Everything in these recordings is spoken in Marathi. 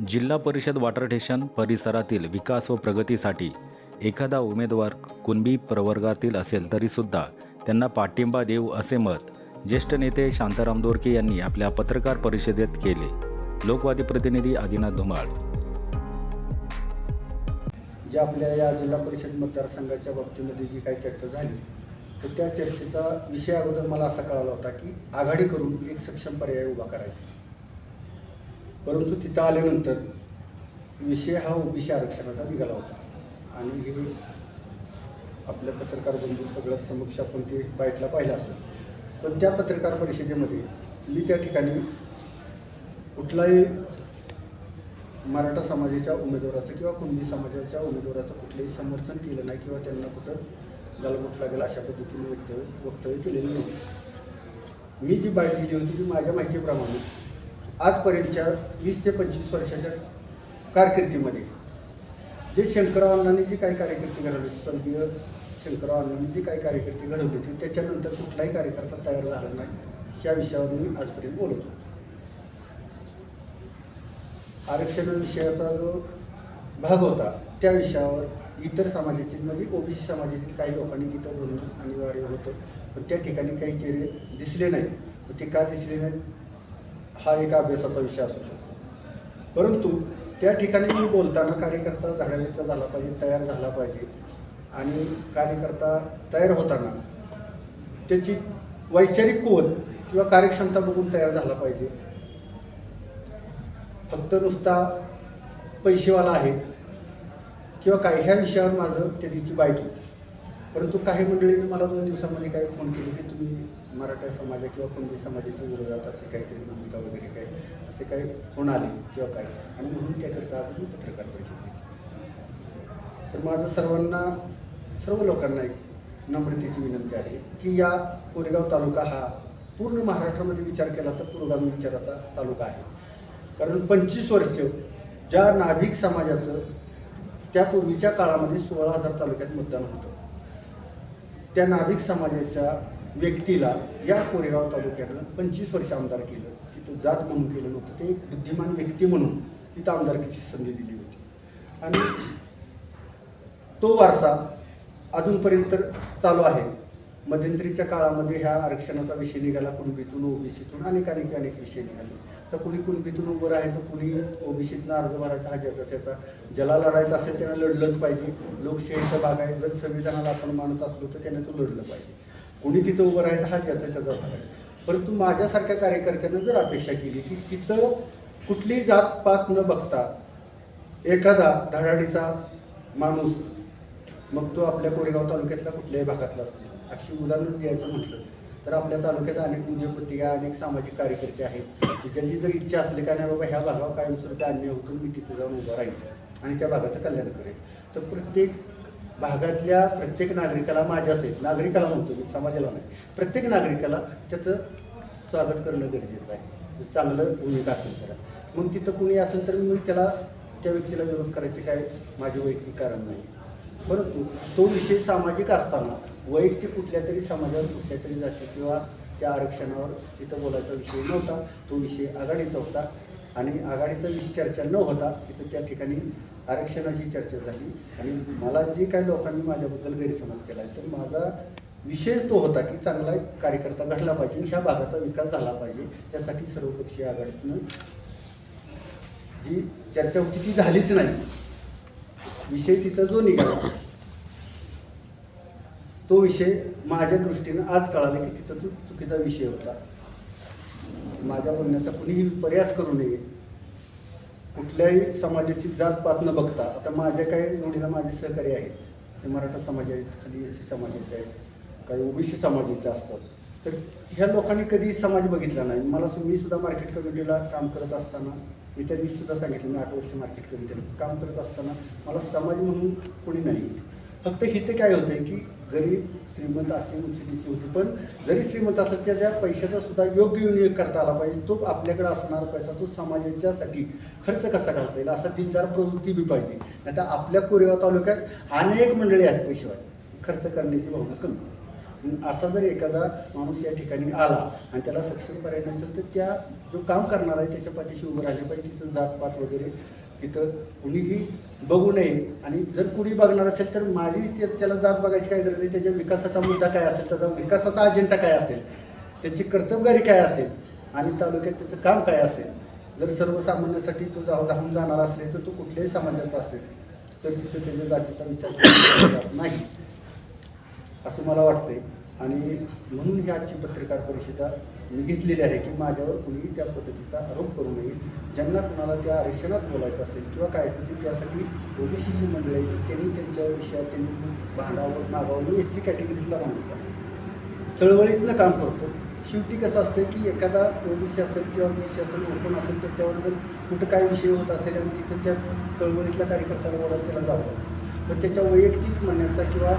जिल्हा परिषद वॉटर स्टेशन परिसरातील विकास व प्रगतीसाठी एखादा उमेदवार कुणबी प्रवर्गातील असेल तरीसुद्धा त्यांना पाठिंबा देऊ असे मत ज्येष्ठ नेते शांताराम दोरके यांनी आपल्या पत्रकार परिषदेत केले. लोकवादी प्रतिनिधी आदिनाथ धुमाळ. जे आपल्या या जिल्हा परिषद मतदारसंघाच्या बाबतीमध्ये जी काही चर्चा झाली तर त्या चर्चेचा विषय अगोदर मला असा कळाला होता की आघाडी करून एक सक्षम पर्याय उभा करायचा. परंतु तिथं आल्यानंतर विषय हा ओबीसी आरक्षणाचा निघाला होता. आणि हे आपल्या पत्रकार बंधू सगळ्या समक्ष आपण ते बाईटला पाहिलं असेल. पण त्या पत्रकार परिषदेमध्ये मी त्या ठिकाणी कुठलाही मराठा समाजाच्या उमेदवाराचं किंवा कुणबी समाजाच्या उमेदवाराचं कुठलंही समर्थन केलं नाही किंवा त्यांना कुठं गालबोट लागेल अशा पद्धतीने वक्तव्य वक्तव्य केलेलं नव्हतं. मी जी बाईट दिली होती ती माझ्या माहितीप्रमाणे आजपर्यंतच्या वीस ते पंचवीस वर्षाच्या कारकिर्दीमध्ये जे शंकरराव अण्णांनी जी काही कार्यकर्ती घडवली स्वर्गीय शंकरराव अण्णांनी जी काही कार्यकर्ती घडवली होती त्याच्यानंतर कुठलाही कार्यकर्ता तयार झाला नाही ह्या विषयावर मी आजपर्यंत बोलत होतो. आरक्षण विषयाचा जो भाग होता त्या विषयावर इतर समाजातील म्हणजे ओबीसी समाजातील काही लोकांनी तिथं बोलणं अनिवार्य होतं पण त्या ठिकाणी काही चेहरे दिसले नाहीत. ते का दिसले नाहीत? हा एक अभ्यासाचा विषय असू शकतो. परंतु त्या ठिकाणी मी बोलताना कार्यकर्ता धडाडीचा झाला पाहिजे तयार झाला पाहिजे आणि कार्यकर्ता तयार होताना त्याची वैचारिक कुवत किंवा कार्यक्षमता बघून तयार झाला पाहिजे. फक्त नुसता पैसेवाला आहे किंवा काय ह्या विषयावर माझं त्या बाईट होती. परंतु काही मंडळींनी मला दोन दिवसामध्ये काही फोन केले की तुम्ही मराठा समाजा किंवा कुणबी समाजाच्या विरोधात असे काहीतरी भूमिका वगैरे काय असे काही फोन आले किंवा काय आणि म्हणून त्याकरता आज मी पत्रकार परिषद घेतली. तर माझं सर्वांना सर्व लोकांना एक नम्रतेची विनंती आहे की या कोरेगाव तालुका हा पूर्ण महाराष्ट्रामध्ये विचार केला तर पुरोगामी विचाराचा तालुका आहे. कारण पंचवीस वर्ष ज्या नाभिक समाजाचं त्यापूर्वीच्या काळामध्ये सोळा हजार तालुक्यात मतदान होतं. त्या नाभिक समाजाच्या व्यक्तीला या कोरेगाव तालुक्यानं पंचवीस वर्ष आमदार केलं. तिथं जात म्हणून केलं नव्हतं. ते एक बुद्धिमान व्यक्ती म्हणून तिथं आमदारकीची संधी दिली होती. आणि तो वारसा अजूनपर्यंत चालू आहे. मध्यंतरीच्या काळामध्ये ह्या आरक्षणाचा विषय निघाला कुणबीतून ओबीसीतून अनेक अनेक अनेक विषय निघाले. तर कुणी कुणबीतून उभं राहायचं कुणी ओबीसीतनं अर्ज भरायचा हा ज्याचा त्याचा ज्याला लढायचा असेल त्यानं लढलंच पाहिजे. लोकशाहीचा भाग आहे जर संविधानाला आपण मानत असलो तर त्याने तो लढलं पाहिजे. कुणी तिथं उभं राहायचं हा ज्याचा त्याचा भाग आहे. परंतु माझ्यासारख्या कार्यकर्त्यांना जर अपेक्षा केली की तिथं कुठली जातपात न बघता एखादा धडाडीचा माणूस मग तो आपल्या कोरेगाव तालुक्यातला कुठल्याही भागातला असतील. अशी उदाहरण द्यायचं म्हटलं तर आपल्या तालुक्यात अनेक उद्योगपती अनेक सामाजिक कार्यकर्ते आहेत. ज्यांची जर इच्छा असली का नाही बाबा ह्या भागावर कायमस्वरूपी अन्याय होतो मी तिथे जाऊन उभा राहील आणि त्या भागाचं कल्याण करेल तर प्रत्येक भागातल्या प्रत्येक नागरिकाला माझ्या असेल नागरिकाला म्हणतो मी समाजाला नाही. प्रत्येक नागरिकाला त्याचं स्वागत करणं गरजेचं आहे. चांगलं भूमिका असेल तर मग तिथं कुणी असेल तर मी त्याला त्या व्यक्तीला विरोध करायचे काय? माझे वैयक्तिक कारण नाही. परंतु तो विषय सामाजिक असताना वैयक्तिक कुठल्या तरी समाजावर कुठल्या तरी जाती किंवा त्या आरक्षणावर तिथं बोलायचा विषय नव्हता. तो विषय आघाडीचा होता. आणि आघाडीचा विषय चर्चा न होता तिथं त्या ठिकाणी आरक्षणाची चर्चा झाली. आणि मला जे काही लोकांनी माझ्याबद्दल गैरसमज केला आहे तर माझा विशेष तो होता की चांगला एक कार्यकर्ता घडला पाहिजे ह्या भागाचा विकास झाला पाहिजे. त्यासाठी सर्वपक्षीय आघाडीतनं जी चर्चा होती ती झालीच नाही. विषय तिथं जो निघाला. तो विषय माझ्या दृष्टीनं आज कळाला की तिथं तो चुकीचा विषय होता. माझ्या बोलण्याचा कुणीही प्रयास करू नये. कुठल्याही समाजाची जात पात न बघता आता माझ्या काही जोडीला माझे सहकारी आहेत. ते मराठा समाज आहेत खाली एस सी समाजाचे आहेत काही ओबीसी समाजाचे असतात. तर ह्या लोकांनी कधी समाज बघितला नाही. मला मी सुद्धा मार्केट कमिटीला काम करत असताना मी त्या सुद्धा सांगितलं मी आठ वर्ष मार्केट कमिटीला काम करत असताना मला समाज म्हणून कोणी नाही. फक्त हिथं काय होतं की गरीब श्रीमंत असे उंचीची होती. पण जरी श्रीमंत असेल त्या त्या पैशाचा सुद्धा योग्य विनियोग करता आला पाहिजे. तो आपल्याकडे असणारा पैसा तो समाजाच्यासाठी खर्च कसा घालता येईल असा दिलदार प्रवृत्ती बी पाहिजे. नाही तर आपल्या कोरेगाव तालुक्यात अनेक मंडळी आहेत पैशेवर खर्च करण्याची भावना कमी. असा जर एखादा माणूस या ठिकाणी आला आणि त्याला सक्षम पर्याय नसेल तर त्या जो काम करणार आहे त्याच्या पाठीशी उभं राहिले पाहिजे तिथं जातपात वगैरे तिथं कुणीही बघू नये. आणि जर कुणी बघणार असेल तर माझी त्याला जात बघायची काय गरज आहे? त्याच्या विकासाचा मुद्दा काय असेल? त्याचा विकासाचा अजेंडा काय असेल? त्याची कर्तबगारी काय असेल? आणि तालुक्यात त्याचं काम काय असेल? जर सर्वसामान्यासाठी तो जाऊ धावून जाणार असले तर तो कुठल्याही समाजाचा असेल तर तिथं त्याच्या जातीचा विचार नाही. असं मला वाटतंय. आणि म्हणून ही आजची पत्रकार परिषदा मी घेतलेली आहे की माझ्यावर कुणीही त्या पद्धतीचा आरोप करू नये. ज्यांना कुणाला त्या आरक्षणात बोलायचं असेल किंवा काय तर ते त्यासाठी ओबीसीची मंडळी आहे त्यांनी त्यांच्या विषयात त्यांनी भांडावर नागावर मी एस सी कॅटेगरीतला माणूस आहे. चळवळीतनं काम करतो. शेवटी कसं असतं की एखादा ओबीसी असेल किंवा बीसी असेल ओपन असेल त्याच्यावर जर कुठं काय विषय होत असेल आणि तिथं त्या चळवळीतल्या कार्यकर्त्याला बोलायला त्याला जावं तर त्याच्या वैयक्तिक म्हणण्याचा किंवा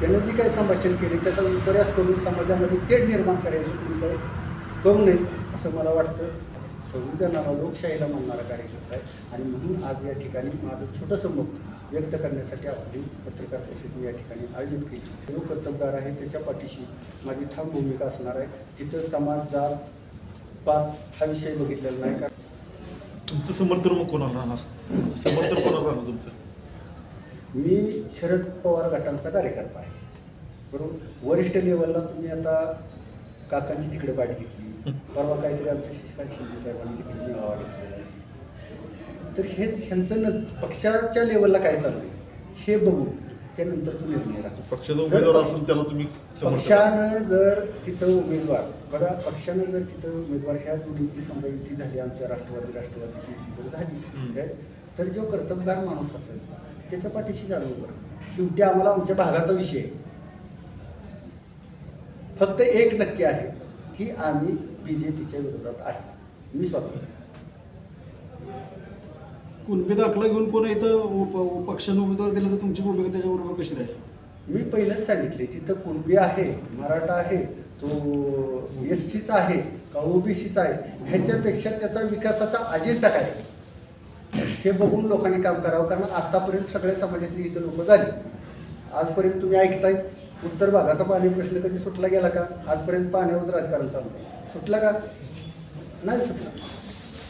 त्यानं जी काही संभाषण केली त्याचा बऱ्याच करून समाजामध्ये तेढ निर्माण करायचं तुम्ही काही करू नये असं मला वाटतं. संविधानाला लोकशाहीला मानणारा कार्यकर्ता आहे. आणि म्हणून आज या ठिकाणी माझं छोटंसं मत व्यक्त करण्यासाठी आपली पत्रकार परिषद मी या ठिकाणी आयोजित केली. जो कर्तबगार आहे त्याच्या पाठीशी माझी ठाम भूमिका असणार आहे. तिथं समाज जात पात हा विषय बघितलेला नाही. का तुमचं समर्थन मग कोणाला राहणार? समर्थन कोणाला राहणार तुमचं? मी शरद पवार गटांचा कार्यकर्ता आहे. बरोबर? वरिष्ठ लेवलला तुम्ही आता काकांची तिकडे गाडी घेतली. परवा काहीतरी आमच्या शशिकांत शिंदे साहेबांनी तिकडे मेळावा घेतलेला आहे. तर हे ह्यांचं न पक्षाच्या लेवलला काय चाललंय? हे बघून त्यानंतर तो निर्णय राहतो. तुम्ही पक्षानं जर तिथं उमेदवार बघा पक्षानं जर तिथं उमेदवार ह्या दोन्हीची समजा युती झाली आमच्या राष्ट्रवादी राष्ट्रवादीची युती जर झाली तर जो कर्तबगार माणूस असेल त्याच्या पाठीशी जाणं उभं शेवटी आम्हाला आमच्या भागाचा विषय. फक्त एक नक्की आहे की आम्ही बी जे पीच्या विरोधात आहे. मी स्वतः. कुणबी दाखला घेऊन कोण इथं उप- पक्षानं उमेदवार दिला तर तुमची भूमिका त्याच्याबरोबर कशी राहील? मी पहिलंच सांगितले तिथं कुणबी आहे मराठा आहे तो एस सीचा आहे का ओबीसीचा आहे ह्याच्यापेक्षा त्याचा विकासाचा अजेंडा काय? हे बघून लोकांनी काम करावं कारण आत्तापर्यंत सगळ्या समाजातली इथं लोक झाली. आजपर्यंत तुम्ही ऐकताय उत्तर भागाचा पाणी प्रश्न कधी सुटला गेला का? आजपर्यंत पाण्यावरच राजकारण चालू आहे. सुटला का? नाही सुटला.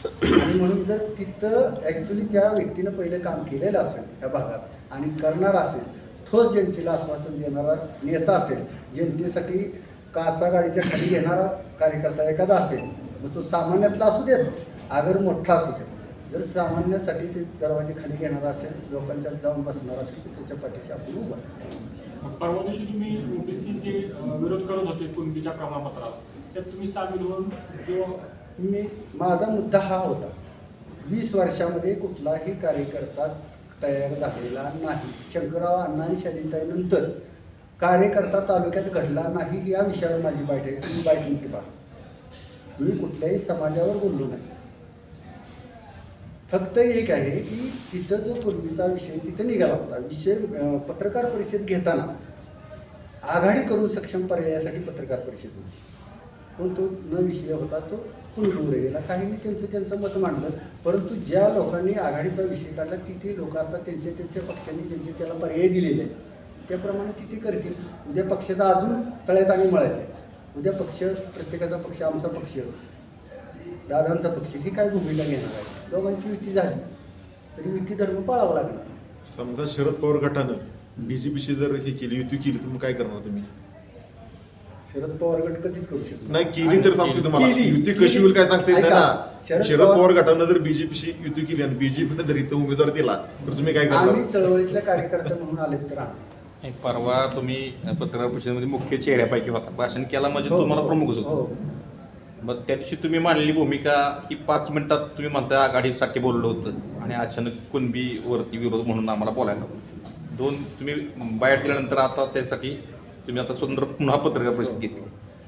आणि म्हणून जर तिथं ॲक्च्युली त्या व्यक्तीनं पहिलं काम केलेलं असेल त्या भागात आणि करणार असेल ठोस जनतेला आश्वासन देणारा नेता असेल जनतेसाठी काचा गाडीच्या खाली घेणारा कार्यकर्ता एखादा असेल मग तो सामान्यातला असू देत आगर मोठा असू देत. जर सामान्यासाठी ते दरवाजे खाली घेणारा असेल लोकांच्यात जाऊन बसणार असेल तर त्याच्या पाठीशी आपण उभा परवा दिवशी तुम्ही ओबीसीचे विरोध करत होते कुणबीच्या प्रमाणपत्राला त्यात तुम्ही सामील होऊन जो मी माझा मुद्दा हा होता वीस वर्षामध्ये कुठलाही कार्यकर्ता तयार झालेला नाही. शंकरराव अण्णांनी शालिताईनंतर कार्यकर्ता तालुक्यात घडला नाही या विषयावर माझी नीट पहा मी कुठल्याही समाजावर बोललो नाही. फक्त एक आहे की तिथं जो पूर्वीचा विषय तिथं निघाला होता. विषय पत्रकार परिषद घेताना आघाडी करून सक्षम पर्यायासाठी पत्रकार परिषद होती. पण तो न विषय होता तो कुणबीवर गेला काहींनी त्यांचं त्यांचं मत मांडलं. परंतु ज्या लोकांनी आघाडीचा विषय काढला तिथे लोक आता त्यांच्या त्यांच्या पक्षांनी ज्यांचे त्याला पर्याय दिलेले आहेत. त्याप्रमाणे तिथे करतील. उद्या पक्षाचा अजून तळ्यात आणि मळ्यात आहे. उद्या पक्ष प्रत्येकाचा पक्ष आमचा पक्ष. दादांचा पक्ष ही काय भूमिका घेणार आहे? दोघांची युती झाली तरी युती धर्म पाळावा लागणार समजा शरद पवार गटानं बीजेपीशी जर हे केली युती केली तर मग काय करणार तुम्ही? शरद पवार गट कधीच करू शकतो नाही केली तर सांगतो तुम्हाला. केली. युती कशी होईल काय सांगता येत नाही ऐका, ना. शरद शरद पवार- पवार गटानं जर बीजेपीशी युती केली आणि बीजेपीनं जर इथं उमेदवार दिला तर तुम्ही काय आम्ही करणार चळवळीतल्या कार्यकर्ते म्हणून आले तर आम्ही. परवा तुम्ही पत्रकार परिषदेमध्ये मुख्य चेहऱ्यापैकी होता. भाषण केला म्हणजे हो, तुम्हाला हो, प्रमुखच हो. मग त्या दिवशी तुम्ही मांडलेली भूमिका की पाच मिनिटात तुम्ही म्हणता आघाडीसाठी बोललं होतं. आणि अचानक कुणबीवरती विरोध म्हणून आम्हाला बोलायला. दोन तुम्ही बाहेर दिल्यानंतर आता त्यासाठी तुम्ही आता स्वतंत्र पुन्हा पत्रकार परिषद घेतली.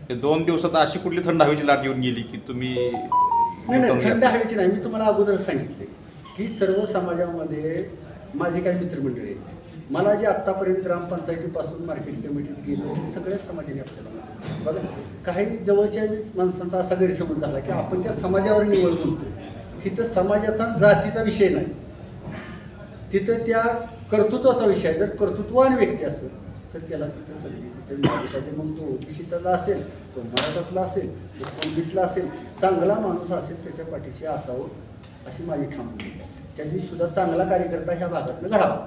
ते दोन दिवसात अशी कुठली थंड हवेची लाट येऊन गेली की तुम्ही नाही नाही थंड हवेची नाही. मी तुम्हाला अगोदरच सांगितले की सर्व समाजामध्ये माझी काही मित्रमंडळी आहेत. मला जे आत्तापर्यंत ग्रामपंचायतीपासून मार्केट कमिटीत गेलं ते सगळ्या समाजाने आपल्याला बघा काही जवळच्या वीस माणसांचा असा गैरसमज झाला की आपण त्या समाजावर निवड म्हणतो तिथं समाजाचा जातीचा विषय नाही. तिथं त्या कर्तृत्वाचा विषय जर कर्तृत्वान व्यक्ती असेल तर त्याला तिथं संधी तिथं मिळाली पाहिजे. मग तो ओबीसीतला असेल तो मराठातला असेल तो कोणबीतला असेल चांगला माणूस असेल त्याच्या पाठीशी असावं अशी माझी ठाम आहे. त्यांनी सुद्धा चांगला कार्यकर्ता ह्या भागातनं घडावा.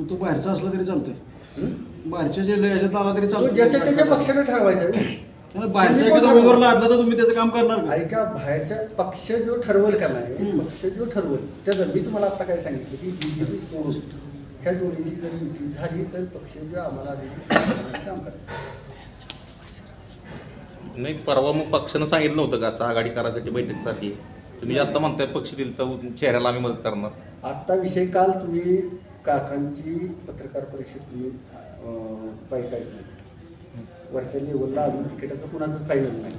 तो बाहेरचा असला तरी चालतोय? बाहेरच्या जे याच्यात आला तरी तो चालतो ज्याच्या त्याच्या पक्षानं ठरवायचा आहे ना. बाहेरच्या एखादा उमेदवार? लादला तर तुम्ही त्याचं काम करणार का ऐका बाहेरच्या पक्ष जो ठरवल का नाही हम्म. पक्ष जो ठरवल त्याचं मी तुम्हाला आता काय सांगितलं की बीजेपी सोडून ह्या दोन्हीची जर युती झाली तर पक्ष जो आम्हाला आधी काम करायचं नाही परवा मग पक्षानं सांगितलं नव्हतं का असं आघाडी करायसाठी बैठकीसाठी तुम्ही आता म्हणताय पक्ष दिल तर चेहऱ्याला आम्ही मदत करणार आत्ता विषय काल तुम्ही काकांची पत्रकार परिषद बायकायची वरच्या लेवलला अजून तिकिटाचं कुणाचंच फायनल नाही.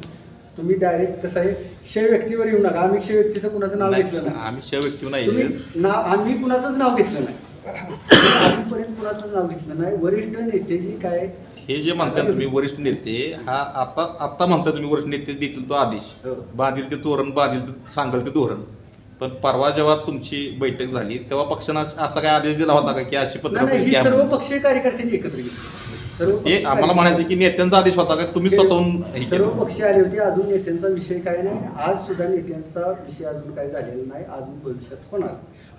तुम्ही डायरेक्ट कसं आहे क्षय व्यक्तीवर येऊ नका. आम्ही क्षय व्यक्तीचं कुणाचं नाव घेतलं नाही, आम्ही शिव व्यक्ती नाही. ना आम्ही कुणाचंच नाव घेतलं नाही. आजपर्यंत कुणाचंच नाव घेतलं नाही. वरिष्ठ नेते जी काय हे जे म्हणताय तुम्ही वरिष्ठ नेते हा आता आता म्हणताय तुम्ही वरिष्ठ नेते देतील तो आदेश. हो. बांधील ते तोरण बांधील ते सांगल ते धोरण. पण परवा जेव्हा तुमची बैठक झाली तेव्हा पक्षानं असा काय आदेश दिला होता का की अशी नाही, नाही ही पत्र सर्व पक्षीय कार्यकर्त्यांनी एकत्र घेतली सर्व हे पक्षीय आम्हाला म्हणायचं की नेत्यांचा आदेश होता का? तुम्ही स्वतःहून हे सर्व? पक्ष आले होते अजून नेत्यांचा विषय काय नाही. आज सुद्धा नेत्यांचा विषय अजून काय झालेला नाही अजून भविष्यात होणार.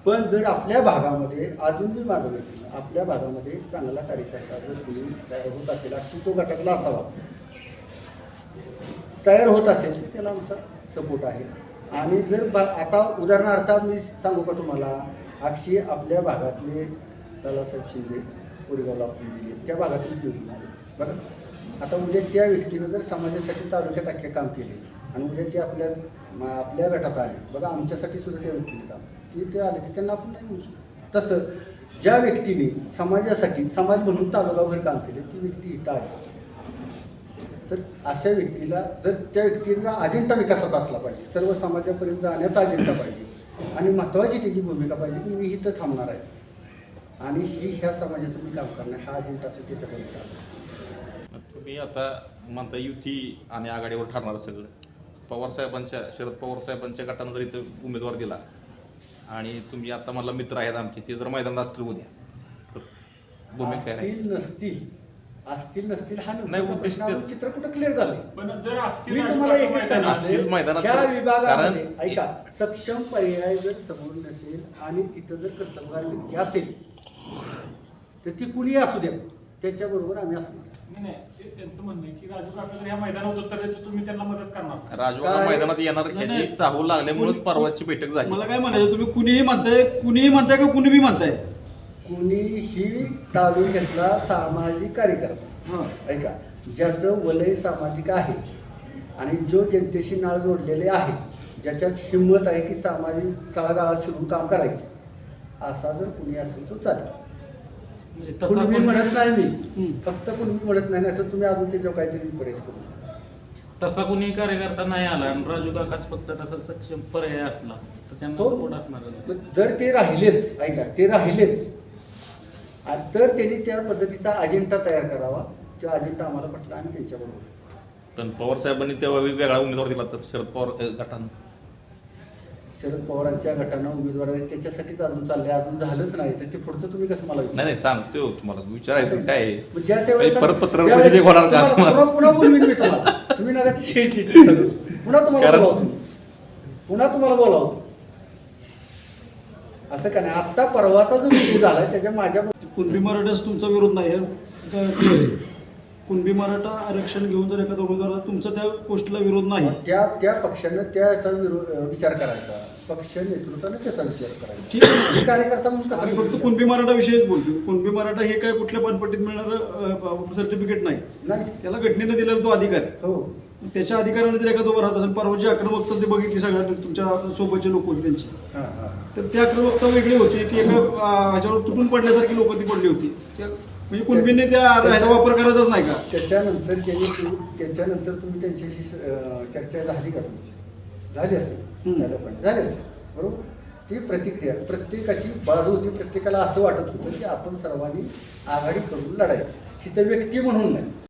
पण जर आपल्या भागामध्ये अजून मी माझं म्हणतो आपल्या भागामध्ये एक चांगला कार्यकर्ता जर कुणी तयार होत असेल अगदी तो गटातला असावा तयार होत असेल तर त्याला आमचा सपोर्ट आहे. आणि जर बा आता उदाहरणार्थ मी सांगू का तुम्हाला अक्षी आपल्या भागातले लालासाहेब शिंदे कोरेगावला आपण दिले. त्या भागातूनच निवडून आले बरं? आता उद्या त्या व्यक्तीनं जर समाजासाठी तालुक्यात अख्खे काम केले आणि उद्या ते आपल्या आपल्या गटात आले बघा आमच्यासाठी सुद्धा त्या व्यक्तीने काम ते ते आले ते त्यांना आपण नाही म्हणू तसं ज्या व्यक्तीने समाजासाठी समाज म्हणून तालुकाभर काम केले ती व्यक्ती इथं आली. तर अशा व्यक्तीला जर त्या व्यक्तीला अजेंडा विकासाचा असला पाहिजे सर्व समाजापर्यंत जाण्याचा अजेंडा पाहिजे आणि महत्त्वाची त्याची भूमिका पाहिजे की मी इथं थांबणार आहे. आणि ही ह्या समाजाचं मी काम करणार हा अजेंडा असेल त्याच्यापर्यंत तुम्ही आता म्हणता युती आणि आघाडीवर ठरणार सगळं. पवार साहेबांच्या शरद पवार साहेबांच्या गटानं जर इथं उमेदवार दिला आणि तुम्ही आता मला मित्र आहेत आमचे ते जर मैदानात असतील उद्या तर भूमिका नसतील असतील नसतील हा नाही, नंतरचा उद्दिष्ट- प्रश्न चित्र कुठं क्लिअर झालं पण जर असतील मी तुम्हाला एकच मैदानात, असतील मैदानात सांगितलं तर- ह्या विभागामध्ये कारण- ऐका सक्षम पर्याय जर समोर नसेल आणि तिथं जर कर्तव्यगार व्यक्ती असेल तर ती कुणी असू द्या. त्याच्याबरोबर आम्ही नाही नाही ते त्यांचं म्हणणं आहे की राजू काका जर ह्या मैदानात उतरले तर तुम्ही त्यांना मदत करणार. राजवाडा काय- मैदानात येणार नाही, ह्याची नाही. चाहूल लागल्यामुळेच परवाची बैठक झाली. मला काय म्हणायचं तुम्ही कुणीही म्हणताय कुणीही म्हणताय का कुणी बी म्हणताय? कुणीही तालुक्यातला सामाजिक कार्यकर्ता. हां. ऐका ज्याचं वलय सामाजिक आहे आणि जो जनतेशी नाळ जोडलेले आहे ज्याच्यात हिंमत आहे की सामाजिक तळागाळात शिरून काम करायचे असा जर कुणी असेल तर चालेल. म्हणजे कोण- म्हणत नाही मी. फक्त कुणबी म्हणत नाही तर तुम्ही अजून त्याच्यावर काहीतरी विपरीत करू. तसा कोणी कार्यकर्ता नाही आला आणि राजू काकाच फक्त तसा सक्षम पर्याय असला तर त्यांना हो. सपोर्ट असणार मग जर ते राहिलेच ऐका ते राहिलेच तर त्यांनी त्या पद्धतीचा अजेंडा तयार करावा. तो अजेंडा आम्हाला पटला आणि त्यांच्याबरोबर पण पवार साहेबांनी तेव्हा वेगळा उमेदवार दिला तर शरद पवार अ, गटानं. शरद पवारांच्या गटानं उमेदवार आहेत. त्याच्यासाठीच अजून चाललंय. अजून झालंच नाही. तर ते पुढचं तुम्ही कसं मला नाही सांगतो. तुम्हाला विचारायचं काय आहे? ज्या त्यावेळेस परत पत्र त्यावेळेस परिषदेत होणार का असं तुम्हाला- मला- पुन्हा पुन्हा बोलवीन मी तुम्हाला तुम्ही नका ती करू. पुन्हा तुम्हाला कारण- बोलावतो पुन्हा तुम्हाला बोलावतो. असं का नाही? आत्ता परवाचा जो विषय झालाय त्याच्या माझ्या कुणबी मराठाच तुमचा विरोध नाही. कुणबी मराठा आरक्षण घेऊन जर एखादा उमेदवार तुमचा त्या गोष्टीला विरोध नाही त्या त्या पक्षानं त्याचा विरो- विचार करायचा पक्ष नेतृत्वाने त्याचा विचार करायचा ठीक आहे. कार्यकर्ता म्हणून कसा आम्ही फक्त? कुणबी मराठा विषयीच बोलतो कुणबी मराठा हे काय कुठल्या पानपट्टीत मिळणारं सर्टिफिकेट नाही नाही त्याला घटनेनं दिलेला तो अधिकार आहे. हो त्याच्या अधिकाराने जर एखादा उभं राहत असेल परवाची आक्रमकता ते बघितली सगळ्या तुमच्या सोबतचे लोक होते त्यांची. हां हां. तर त्या आक्रमकता वेगळी होती की एका ह्याच्यावर तुटून पडल्यासारखी लोक ती पडली होती. म्हणजे कुणबीने त्या ह्याचा वापर करायचाच नाही का? त्याच्यानंतर त्याच्यानंतर तुम्ही त्यांच्याशी चर्चा झाली का तुमची? झाली असेल. त्या लोकांची. झाली असेल. बरोबर? ती प्रतिक्रिया प्रत्येकाची बाजू होती प्रत्येकाला असं वाटत होतं की आपण सर्वांनी आघाडी करून लढायचं. ही तर व्यक्ती म्हणून नाही.